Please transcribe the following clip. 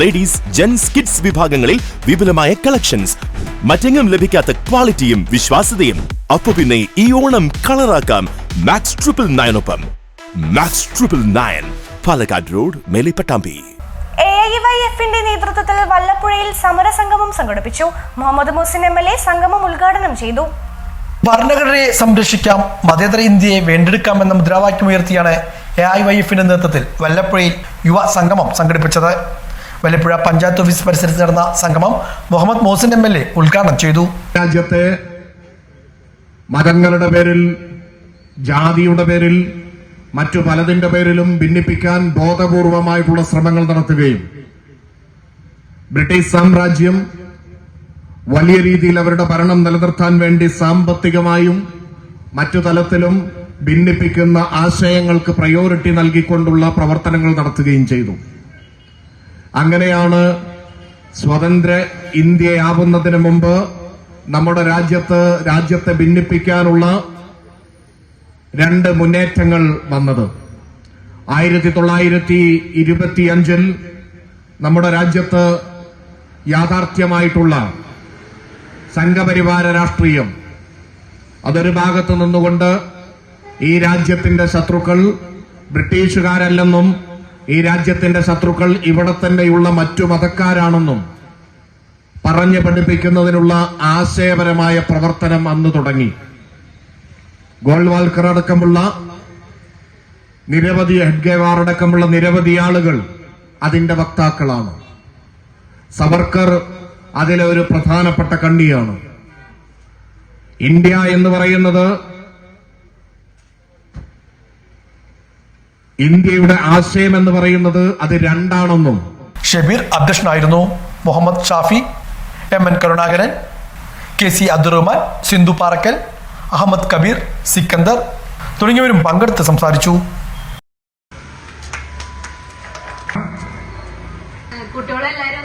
Ladies gents kids വിഭാഗങ്ങളിൽ വിപുലമായ collections മറ്റെങ്ങും ലഭിക്കാത്ത ക്വാളിറ്റിയും വിശ്വാസ്യതയും. അപ്പൊ പിന്നെ ഈ ഓണം കളറാക്കാം. Max triple നയനൊപ്പം Max triple nine Palakkad road Melipattambi. എഫിന്റെ നേതൃത്വത്തിൽ വല്ലപ്പുഴയിൽ സമരസംഗമം സംഘടിപ്പിച്ചു. Muhammad Muhsin M L A സംഗമം ഉദ്ഘാടനം ചെയ്തു. ഭരണഘടനയെ സംരക്ഷിക്കാം മതേതര ഇന്ത്യയെ വീണ്ടെടുക്കാം എന്ന മുദ്രാവാക്യം ഉയർത്തിയാണ് എ ഐ വൈ എഫിന്റെ നേതൃത്വത്തിൽ വല്ലപ്പുഴയിൽ യുവ സംഗമം സംഘടിപ്പിച്ചത്. വല്ലപ്പുഴ പഞ്ചായത്ത് ഓഫീസ് പരിസരത്ത് നടന്ന സംഗമം Muhammad Mohsin M L A ഉദ്ഘാടനം ചെയ്തു. രാജ്യത്തെ മതങ്ങളുടെ പേരിൽ ജാതിയുടെ പേരിൽ മറ്റു പലതിന്റെ പേരിലും ഭിന്നിപ്പിക്കാൻ ബോധപൂർവമായിട്ടുള്ള ശ്രമങ്ങൾ നടത്തുകയും ബ്രിട്ടീഷ് സാമ്രാജ്യം വലിയ രീതിയിൽ അവരുടെ ഭരണം നിലനിർത്താൻ വേണ്ടി സാമ്പത്തികമായും മറ്റു തലത്തിലും ഭിന്നിപ്പിക്കുന്ന ആശയങ്ങൾക്ക് പ്രയോറിറ്റി നൽകിക്കൊണ്ടുള്ള പ്രവർത്തനങ്ങൾ നടത്തുകയും ചെയ്തു. അങ്ങനെയാണ് സ്വതന്ത്ര ഇന്ത്യയാവുന്നതിന് മുമ്പ് നമ്മുടെ രാജ്യത്ത് രാജ്യത്തെ ഭിന്നിപ്പിക്കാനുള്ള രണ്ട് മുന്നേറ്റങ്ങൾ വന്നത്. ആയിരത്തി തൊള്ളായിരത്തി ഇരുപത്തിയഞ്ചിൽ നമ്മുടെ രാജ്യത്ത് യാഥാർത്ഥ്യമായിട്ടുള്ള സംഘപരിവാര രാഷ്ട്രീയം അതൊരു ഭാഗത്ത് നിന്നുകൊണ്ട് ഈ രാജ്യത്തിന്റെ ശത്രുക്കൾ ബ്രിട്ടീഷുകാരല്ലെന്നും ഈ രാജ്യത്തിന്റെ ശത്രുക്കൾ ഇവിടെ തന്നെയുള്ള മറ്റു മതക്കാരാണെന്നും പറഞ്ഞു പഠിപ്പിക്കുന്നതിനുള്ള ആശയപരമായ പ്രവർത്തനം അന്ന് തുടങ്ങി. ഗോൾവാൽക്കർ അടക്കമുള്ള നിരവധി ഹെഡ്ഗേവാർ അടക്കമുള്ള നിരവധി ആളുകൾ അതിന്റെ വക്താക്കളാണ്. സവർക്കർ അതിലെ ഒരു പ്രധാനപ്പെട്ട കണ്ണിയാണ്. ഇന്ത്യ എന്ന് പറയുന്നത് ഇന്ത്യയുടെ ആശയം എന്ന് പറയുന്നത് അത് രണ്ടാണെന്നും. ഷബീർ അധ്യക്ഷനായിരുന്നു Muhammad Shafi M N Karunakaran K C Abdurahman Sindhu Parakkal Ahammad Kabeer Sikandar തുടങ്ങിയവരും പങ്കെടുത്ത് സംസാരിച്ചു. കുട്ടികളെല്ലാരും